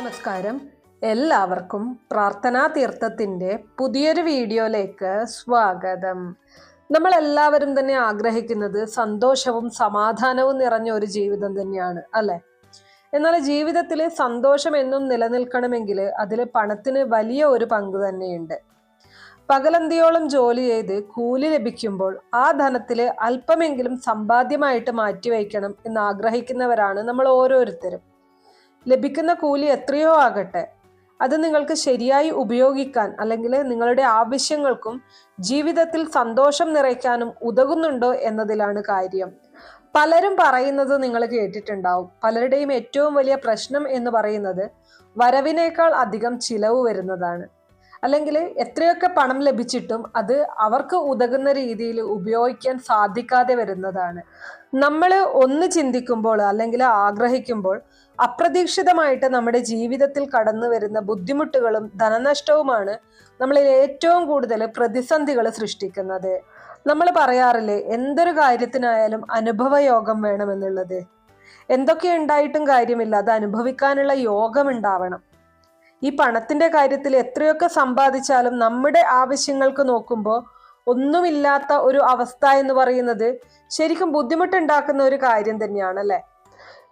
നമസ്കാരം. എല്ലാവർക്കും പ്രാർത്ഥനാ തീർത്ഥത്തിന്റെ പുതിയൊരു വീഡിയോയിലേക്ക് സ്വാഗതം. നമ്മൾ എല്ലാവരും തന്നെ ആഗ്രഹിക്കുന്നത് സന്തോഷവും സമാധാനവും നിറഞ്ഞ ഒരു ജീവിതം തന്നെയാണ് അല്ലെ? എന്നാൽ ജീവിതത്തിൽ സന്തോഷം എന്നും നിലനിൽക്കണമെങ്കിൽ അതിൽ പണത്തിന് വലിയ ഒരു പങ്ക് തന്നെയുണ്ട്. പകലന്തിയോളം ജോലി ചെയ്ത് കൂലി ലഭിക്കുമ്പോൾ ആ ധനത്തിൽ അല്പമെങ്കിലും സമ്പാദ്യമായിട്ട് മാറ്റിവെക്കണം എന്ന് ആഗ്രഹിക്കുന്നവരാണ് നമ്മൾ ഓരോരുത്തരും. ലഭിക്കുന്ന കൂലി എത്രയോ ആകട്ടെ. അത് നിങ്ങൾക്ക് ശരിയായി ഉപയോഗിക്കാൻ അല്ലെങ്കിൽ നിങ്ങളുടെ ആവശ്യങ്ങൾക്കും ജീവിതത്തിൽ സന്തോഷം നിറയ്ക്കാനും ഉതകുന്നുണ്ടോ എന്നതിലാണ് കാര്യം. പലരും പറയുന്നത് നിങ്ങൾ കേട്ടിട്ടുണ്ടാവും. പലരുടെയും ഏറ്റവും വലിയ പ്രശ്നം എന്ന് പറയുന്നത് വരവിനേക്കാൾ അധികം ചിലവ് വരുന്നതാണ്. അല്ലെങ്കിൽ എത്രയൊക്കെ പണം ലഭിച്ചിട്ടും അത് അവർക്ക് ഉതകുന്ന രീതിയിൽ ഉപയോഗിക്കാൻ സാധിക്കാതെ വരുന്നതാണ്. നമ്മൾ ഒന്ന് ചിന്തിക്കുമ്പോൾ അല്ലെങ്കിൽ ആഗ്രഹിക്കുമ്പോൾ അപ്രതീക്ഷിതമായിട്ട് നമ്മുടെ ജീവിതത്തിൽ കടന്നു വരുന്ന ബുദ്ധിമുട്ടുകളും ധനനഷ്ടവുമാണ് നമ്മളിൽ ഏറ്റവും കൂടുതൽ പ്രതിസന്ധികൾ സൃഷ്ടിക്കുന്നത്. നമ്മൾ പറയാറില്ലേ എന്തൊരു കാര്യത്തിനായാലും അനുഭവ യോഗം വേണമെന്നുള്ളത്. എന്തൊക്കെ ഉണ്ടായിട്ടും കാര്യമില്ല അത് അനുഭവിക്കാനുള്ള യോഗം ഉണ്ടാവണം. ഈ പണത്തിന്റെ കാര്യത്തിൽ എത്രയൊക്കെ സമ്പാദിച്ചാലും നമ്മുടെ ആവശ്യങ്ങൾക്ക് നോക്കുമ്പോൾ ഒന്നുമില്ലാത്ത ഒരു അവസ്ഥ എന്ന് പറയുന്നത് ശരിക്കും ബുദ്ധിമുട്ടുണ്ടാക്കുന്ന ഒരു കാര്യം തന്നെയാണ് അല്ലെ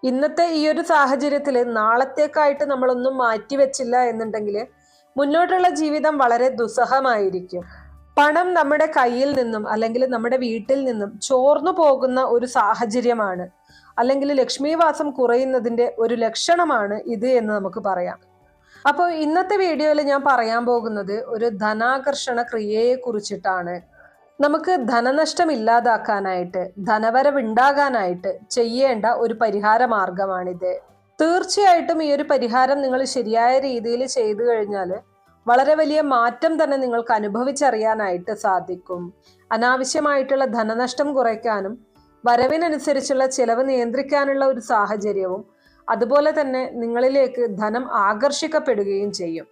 ഇന്നത്തെ ഈ ഒരു സാഹചര്യത്തിൽ നാളത്തേക്കായിട്ട് നമ്മളൊന്നും മാറ്റിവെച്ചില്ല എന്നുണ്ടെങ്കിൽ മുന്നോട്ടുള്ള ജീവിതം വളരെ ദുസ്സഹമായിരിക്കും. പണം നമ്മുടെ കയ്യിൽ നിന്നും അല്ലെങ്കിൽ നമ്മുടെ വീട്ടിൽ നിന്നും ചോർന്നു പോകുന്ന ഒരു സാഹചര്യമാണ്. അല്ലെങ്കിൽ ലക്ഷ്മീവാസം കുറയുന്നതിന്റെ ഒരു ലക്ഷണമാണ് ഇത് എന്ന് നമുക്ക് പറയാം. അപ്പോൾ ഇന്നത്തെ വീഡിയോയിൽ ഞാൻ പറയാൻ പോകുന്നത് ഒരു ധനാകർഷണ ക്രിയയെ കുറിച്ചിട്ടാണ് നമുക്ക് ധനനഷ്ടം ഇല്ലാതാക്കാനായിട്ട് ധനവരവുണ്ടാകാനായിട്ട് ചെയ്യേണ്ട ഒരു പരിഹാര മാർഗമാണിത് തീർച്ചയായിട്ടും ഈ ഒരു പരിഹാരം നിങ്ങൾ ശരിയായ രീതിയിൽ ചെയ്തു കഴിഞ്ഞാൽ വളരെ വലിയ മാറ്റം തന്നെ നിങ്ങൾക്ക് അനുഭവിച്ചറിയാനായിട്ട് സാധിക്കും. അനാവശ്യമായിട്ടുള്ള ധനനഷ്ടം കുറയ്ക്കാനും വരവിനനുസരിച്ചുള്ള ചെലവ് നിയന്ത്രിക്കാനുള്ള ഒരു സാഹചര്യവും അതുപോലെ തന്നെ നിങ്ങളിലേക്ക് ധനം ആകർഷിക്കപ്പെടുകയും ചെയ്യും.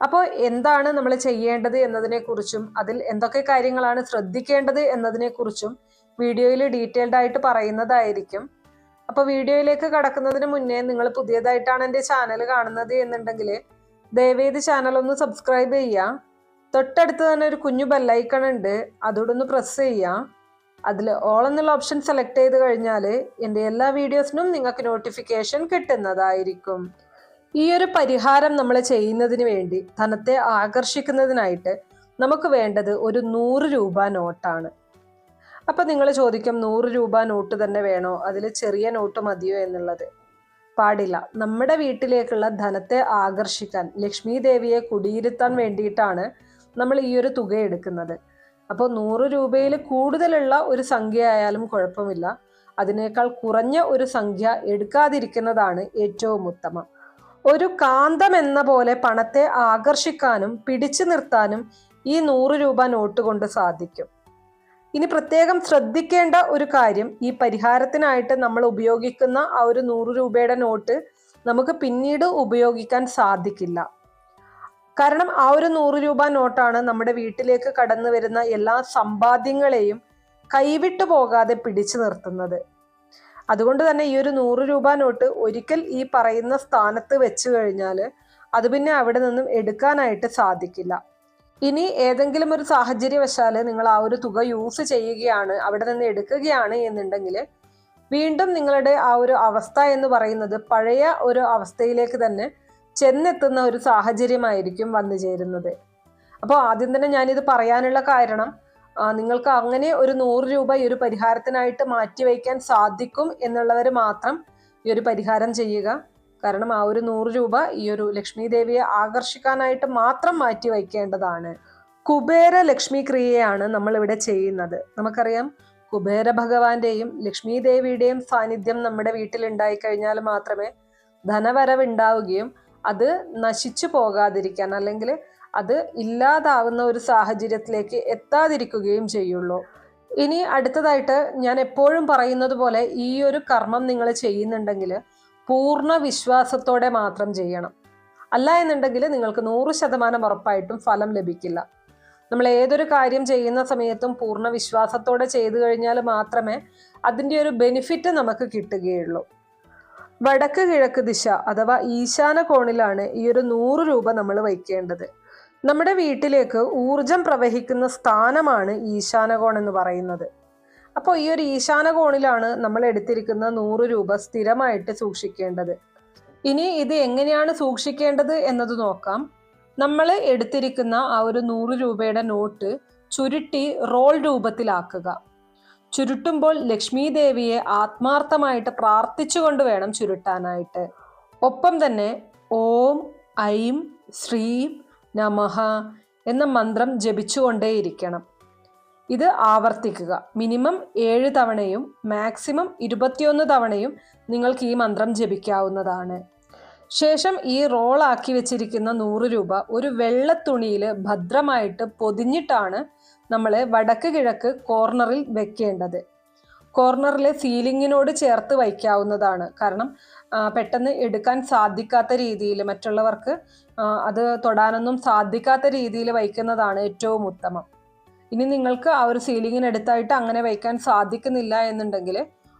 അപ്പോൾ എന്താണ് നമ്മൾ ചെയ്യേണ്ടത് എന്നതിനെക്കുറിച്ചും അതിൽ എന്തൊക്കെ കാര്യങ്ങളാണ് ശ്രദ്ധിക്കേണ്ടത് എന്നതിനെക്കുറിച്ചും വീഡിയോയിൽ ഡീറ്റെയിൽഡ് ആയിട്ട് പറയുന്നതായിരിക്കും. അപ്പോൾ വീഡിയോയിലേക്ക് കടക്കുന്നതിന് മുന്നേ നിങ്ങൾ പുതിയതായിട്ടാണ് എന്റെ ചാനൽ കാണുന്നത് എന്നുണ്ടെങ്കിൽ ദയവേത് ചാനൽ ഒന്ന് സബ്സ്ക്രൈബ് ചെയ്യുക തൊട്ടടുത്ത് തന്നെ ഒരു കുഞ്ഞു ബെല്ലൈക്കൺ ഉണ്ട് അതോടെ ഒന്ന് പ്രസ് ചെയ്യുക അതിൽ ഓൾ എന്നുള്ള ഓപ്ഷൻ സെലക്ട് ചെയ്ത് കഴിഞ്ഞാൽ എന്റെ എല്ലാ വീഡിയോസിനും നിങ്ങൾക്ക് നോട്ടിഫിക്കേഷൻ കിട്ടുന്നതായിരിക്കും. ഈ ഒരു പരിഹാരം നമ്മൾ ചെയ്യുന്നതിന് വേണ്ടി ധനത്തെ ആകർഷിക്കുന്നതിനായിട്ട് നമുക്ക് വേണ്ടത് ഒരു നൂറ് രൂപ നോട്ടാണ്. അപ്പം നിങ്ങൾ ചോദിക്കും നൂറ് രൂപ നോട്ട് തന്നെ വേണോ? അതിൽ ചെറിയ നോട്ട് മതിയോ എന്നുള്ളത്. പാടില്ല. നമ്മുടെ വീട്ടിലേക്കുള്ള ധനത്തെ ആകർഷിക്കാൻ ലക്ഷ്മി ദേവിയെ കുടിയിരുത്താൻ വേണ്ടിയിട്ടാണ് നമ്മൾ ഈ ഒരു തുക എടുക്കുന്നത്. അപ്പോൾ നൂറ് രൂപയിൽ കൂടുതലുള്ള ഒരു സംഖ്യ ആയാലും കുഴപ്പമില്ല. അതിനേക്കാൾ കുറഞ്ഞ ഒരു സംഖ്യ എടുക്കാതിരിക്കുന്നതാണ് ഏറ്റവും ഉത്തമം. ഒരു കാന്തം എന്ന പോലെ പണത്തെ ആകർഷിക്കാനും പിടിച്ചു നിർത്താനും ഈ നൂറ് രൂപ നോട്ട് കൊണ്ട് സാധിക്കും. ഇനി പ്രത്യേകം ശ്രദ്ധിക്കേണ്ട ഒരു കാര്യം ഈ പരിഹാരത്തിനായിട്ട് നമ്മൾ ഉപയോഗിക്കുന്ന ആ ഒരു നൂറ് രൂപയുടെ നോട്ട് നമുക്ക് പിന്നീട് ഉപയോഗിക്കാൻ സാധിക്കില്ല. കാരണം ആ ഒരു നൂറ് രൂപ നോട്ടാണ് നമ്മുടെ വീട്ടിലേക്ക് കടന്നു വരുന്ന എല്ലാ സമ്പാദ്യങ്ങളെയും കൈവിട്ടു പോകാതെ പിടിച്ചു നിർത്തുന്നത്. അതുകൊണ്ട് തന്നെ ഈ ഒരു നൂറ് രൂപ നോട്ട് ഒരിക്കൽ ഈ പറയുന്ന സ്ഥാനത്ത് വെച്ചു കഴിഞ്ഞാൽ അത് പിന്നെ അവിടെ നിന്നും എടുക്കാനായിട്ട് സാധിക്കില്ല. ഇനി ഏതെങ്കിലും ഒരു സാഹചര്യവശാൽ നിങ്ങൾ ആ ഒരു തുക യൂസ് ചെയ്യുകയാണ് അവിടെ നിന്ന് എടുക്കുകയാണ് എന്നുണ്ടെങ്കിൽ വീണ്ടും നിങ്ങളുടെ ആ ഒരു അവസ്ഥ എന്ന് പറയുന്നത് പഴയ ഒരു അവസ്ഥയിലേക്ക് തന്നെ ചെന്നെത്തുന്ന ഒരു സാഹചര്യമായിരിക്കും വന്നു ചേരുന്നത്. അപ്പോൾ ആദ്യം തന്നെ ഞാനിത് പറയാനുള്ള കാരണം നിങ്ങൾക്ക് അങ്ങനെ ഒരു നൂറ് രൂപ ഈ ഒരു പരിഹാരത്തിനായിട്ട് മാറ്റിവെക്കാൻ സാധിക്കും എന്നുള്ളവർ മാത്രം ഈ ഒരു പരിഹാരം ചെയ്യുക. കാരണം ആ ഒരു നൂറ് രൂപ ഈ ഒരു ലക്ഷ്മി ദേവിയെ ആകർഷിക്കാനായിട്ട് മാത്രം മാറ്റി വയ്ക്കേണ്ടതാണ്. കുബേര ലക്ഷ്മി ക്രിയയാണ് നമ്മൾ ഇവിടെ ചെയ്യുന്നത്. നമുക്കറിയാം കുബേര ഭഗവാന്റെയും ലക്ഷ്മി ദേവിയുടെയും സാന്നിധ്യം നമ്മുടെ വീട്ടിൽ ഉണ്ടായി കഴിഞ്ഞാൽ മാത്രമേ ധനവരവ് ഉണ്ടാവുകയും അത് നശിച്ചു പോകാതിരിക്കാൻ അല്ലെങ്കിൽ അത് ഇല്ലാതാവുന്ന ഒരു സാഹചര്യത്തിലേക്ക് എത്താതിരിക്കുകയും ചെയ്യുള്ളൂ. ഇനി അടുത്തതായിട്ട് ഞാൻ എപ്പോഴും പറയുന്നത് പോലെ ഈ ഒരു കർമ്മം നിങ്ങൾ ചെയ്യുന്നുണ്ടെങ്കിൽ പൂർണ വിശ്വാസത്തോടെ മാത്രം ചെയ്യണം. അല്ല എന്നുണ്ടെങ്കിൽ നിങ്ങൾക്ക് നൂറ് ശതമാനം ഉറപ്പായിട്ടും ഫലം ലഭിക്കില്ല. നമ്മൾ ഏതൊരു കാര്യം ചെയ്യുന്ന സമയത്തും പൂർണ വിശ്വാസത്തോടെ ചെയ്തു കഴിഞ്ഞാൽ മാത്രമേ അതിന്റെ ഒരു ബെനിഫിറ്റ് നമുക്ക് കിട്ടുകയുള്ളൂ. വടക്ക് കിഴക്ക് ദിശ അഥവാ ഈശാന കോണിലാണ് ഈ ഒരു നൂറ് രൂപ നമ്മൾ വയ്ക്കേണ്ടത്. നമ്മുടെ വീട്ടിലേക്ക് ഊർജം പ്രവഹിക്കുന്ന സ്ഥാനമാണ് ഈശാനകോൺ എന്ന് പറയുന്നത്. അപ്പോൾ ഈ ഒരു ഈശാനകോണിലാണ് നമ്മൾ എടുത്തിരിക്കുന്ന നൂറ് രൂപ സ്ഥിരമായിട്ട് സൂക്ഷിക്കേണ്ടത്. ഇനി ഇത് എങ്ങനെയാണ് സൂക്ഷിക്കേണ്ടത് എന്നത് നോക്കാം. നമ്മൾ എടുത്തിരിക്കുന്ന ആ ഒരു നൂറ് രൂപയുടെ നോട്ട് ചുരുട്ടി റോൾ രൂപത്തിലാക്കുക. ചുരുട്ടുമ്പോൾ ലക്ഷ്മി ദേവിയെ ആത്മാർത്ഥമായിട്ട് പ്രാർത്ഥിച്ചുകൊണ്ട് വേണം ചുരുട്ടാനായിട്ട്. ഒപ്പം തന്നെ ഓം ഐം ശ്രീം നമഃ എന്ന മന്ത്രം ജപിച്ചുകൊണ്ടേയിരിക്കണം. ഇത് ആവർത്തിക്കുക. മിനിമം ഏഴ് തവണയും മാക്സിമം ഇരുപത്തിയൊന്ന് തവണയും നിങ്ങൾക്ക് ഈ മന്ത്രം ജപിക്കാവുന്നതാണ്. ശേഷം ഈ റോളാക്കി വെച്ചിരിക്കുന്ന നൂറ് രൂപ ഒരു വെള്ള തുണിയിൽ ഭദ്രമായിട്ട് പൊതിഞ്ഞിട്ടാണ് നമ്മൾ വടക്ക് കിഴക്ക് കോർണറിൽ വെക്കേണ്ടത്. കോർണറിലെ സീലിങ്ങിനോട് ചേർത്ത് വയ്ക്കാവുന്നതാണ്. കാരണം പെട്ടെന്ന് എടുക്കാൻ സാധിക്കാത്ത രീതിയിൽ മറ്റുള്ളവർക്ക് അത് തൊടാനൊന്നും സാധിക്കാത്ത രീതിയിൽ വയ്ക്കുന്നതാണ് ഏറ്റവും ഉത്തമം. ഇനി നിങ്ങൾക്ക് ആ ഒരു സീലിങ്ങിനടുത്തായിട്ട് അങ്ങനെ വയ്ക്കാൻ സാധിക്കുന്നില്ല എന്നുണ്ടെങ്കിൽ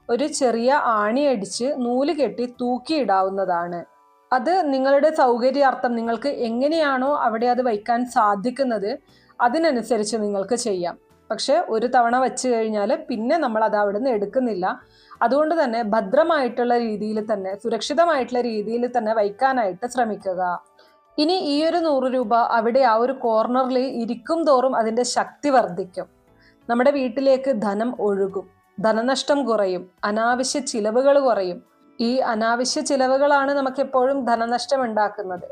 ഒരു ചെറിയ ആണി അടിച്ച് നൂൽ കെട്ടി തൂക്കിയിടാവുന്നതാണ്. അത് നിങ്ങളുടെ സൗകര്യാർത്ഥം നിങ്ങൾക്ക് എങ്ങനെയാണോ അവിടെ അത് വയ്ക്കാൻ സാധിക്കുന്നത് അതിനനുസരിച്ച് നിങ്ങൾക്ക് ചെയ്യാം. പക്ഷെ ഒരു തവണ വെച്ച് കഴിഞ്ഞാൽ പിന്നെ നമ്മൾ അത് അവിടെ നിന്ന് എടുക്കുന്നില്ല. അതുകൊണ്ട് തന്നെ ഭദ്രമായിട്ടുള്ള രീതിയിൽ തന്നെ സുരക്ഷിതമായിട്ടുള്ള രീതിയിൽ തന്നെ വയ്ക്കാനായിട്ട് ശ്രമിക്കുക. ഇനി ഈ ഒരു നൂറ് രൂപ അവിടെ ആ ഒരു കോർണറിൽ ഇരിക്കും തോറും അതിന്റെ ശക്തി വർദ്ധിക്കും. നമ്മുടെ വീട്ടിലേക്ക് ധനം ഒഴുകും. ധനനഷ്ടം കുറയും. അനാവശ്യ ചിലവുകൾ കുറയും. ഈ അനാവശ്യ ചിലവുകളാണ് നമുക്കെപ്പോഴും ധനനഷ്ടം ഉണ്ടാക്കുന്നത്.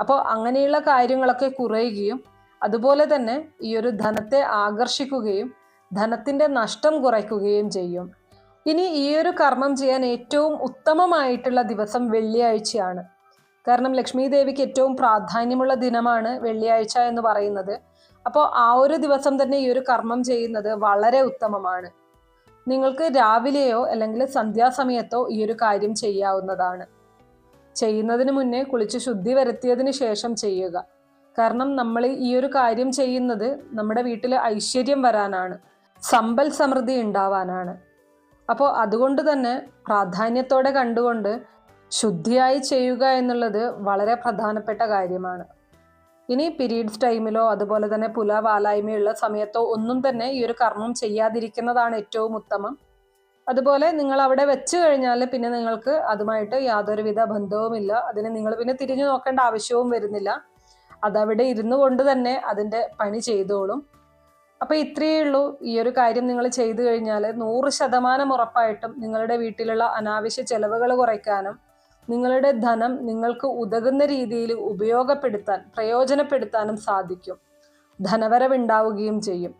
അപ്പോൾ അങ്ങനെയുള്ള കാര്യങ്ങളൊക്കെ കുറയുകയും അതുപോലെ തന്നെ ഈ ഒരു ധനത്തെ ആകർഷിക്കുകയും ധനത്തിന്റെ നഷ്ടം കുറയ്ക്കുകയും ചെയ്യും. ഇനി ഈ ഒരു കർമ്മം ചെയ്യാൻ ഏറ്റവും ഉത്തമമായിട്ടുള്ള ദിവസം വെള്ളിയാഴ്ചയാണ്. കാരണം ലക്ഷ്മി ദേവിക്ക് ഏറ്റവും പ്രാധാന്യമുള്ള ദിനമാണ് വെള്ളിയാഴ്ച എന്ന് പറയുന്നത്. അപ്പോൾ ആ ഒരു ദിവസം തന്നെ ഈ ഒരു കർമ്മം ചെയ്യുന്നത് വളരെ ഉത്തമമാണ്. നിങ്ങൾക്ക് രാവിലെയോ അല്ലെങ്കിൽ സന്ധ്യാസമയത്തോ ഈ ഒരു കാര്യം ചെയ്യാവുന്നതാണ്. ചെയ്യുന്നതിന് മുന്നേ കുളിച്ച് ശുദ്ധി വരുത്തിയതിന് ശേഷം ചെയ്യുക. കാരണം നമ്മൾ ഈ ഒരു കാര്യം ചെയ്യുന്നത് നമ്മുടെ വീട്ടിൽ ഐശ്വര്യം വരാനാണ്. സമ്പൽ സമൃദ്ധി ഉണ്ടാവാനാണ്. അപ്പോൾ അതുകൊണ്ട് തന്നെ പ്രാധാന്യത്തോടെ കണ്ടുകൊണ്ട് ശുദ്ധിയായി ചെയ്യുക എന്നുള്ളത് വളരെ പ്രധാനപ്പെട്ട കാര്യമാണ്. ഇനി പീരീഡ്സ് ടൈമിലോ അതുപോലെ തന്നെ പുല വാലായ്മയുള്ള സമയത്തോ ഒന്നും തന്നെ ഈ ഒരു കർമ്മം ചെയ്യാതിരിക്കുന്നതാണ് ഏറ്റവും ഉത്തമം. അതുപോലെ നിങ്ങൾ അവിടെ വെച്ച് കഴിഞ്ഞാൽ പിന്നെ നിങ്ങൾക്ക് അതുമായിട്ട് യാതൊരുവിധ ബന്ധവുമില്ല. അതിന് നിങ്ങൾ പിന്നെ തിരിഞ്ഞു നോക്കേണ്ട ആവശ്യവും വരുന്നില്ല. അതവിടെ ഇരുന്നു കൊണ്ട് തന്നെ അതിന്റെ പണി ചെയ്തോളും. അപ്പോൾ ഇത്രയേ ഉള്ളൂ ഈ ഒരു കാര്യം നിങ്ങൾ ചെയ്തു കഴിഞ്ഞാൽ നൂറ് ശതമാനം ഉറപ്പായിട്ടും നിങ്ങളുടെ വീട്ടിലുള്ള അനാവശ്യ ചെലവുകൾ കുറയ്ക്കാനും നിങ്ങളുടെ ധനം നിങ്ങൾക്ക് ഉതകുന്ന രീതിയിൽ ഉപയോഗപ്പെടുത്താൻ പ്രയോജനപ്പെടുത്താനും സാധിക്കും. ധനവരവുണ്ടാവുകയും ചെയ്യും.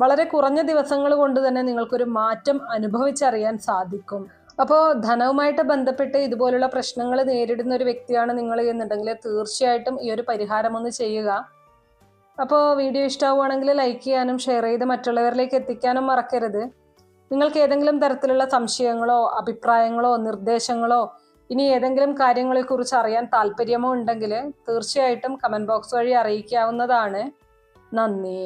വളരെ കുറഞ്ഞ ദിവസങ്ങൾ കൊണ്ട് തന്നെ നിങ്ങൾക്കൊരു മാറ്റം അനുഭവിച്ചറിയാൻ സാധിക്കും. അപ്പോൾ ധനവുമായിട്ട് ബന്ധപ്പെട്ട് ഇതുപോലുള്ള പ്രശ്നങ്ങൾ നേരിടുന്ന ഒരു വ്യക്തിയാണ് നിങ്ങൾ എന്നുണ്ടെങ്കിൽ തീർച്ചയായിട്ടും ഈ ഒരു പരിഹാരം ഒന്ന് ചെയ്യുക. അപ്പോൾ വീഡിയോ ഇഷ്ടമാവുകയാണെങ്കിൽ ലൈക്ക് ചെയ്യാനും ഷെയർ ചെയ്ത് മറ്റുള്ളവരിലേക്ക് എത്തിക്കാനും മറക്കരുത്. നിങ്ങൾക്ക് ഏതെങ്കിലും തരത്തിലുള്ള സംശയങ്ങളോ അഭിപ്രായങ്ങളോ നിർദ്ദേശങ്ങളോ ഇനി ഏതെങ്കിലും കാര്യങ്ങളെക്കുറിച്ച് അറിയാൻ താല്പര്യമോ ഉണ്ടെങ്കിൽ തീർച്ചയായിട്ടും കമന്റ് ബോക്സ് വഴി അറിയിക്കാവുന്നതാണ്. നന്ദി.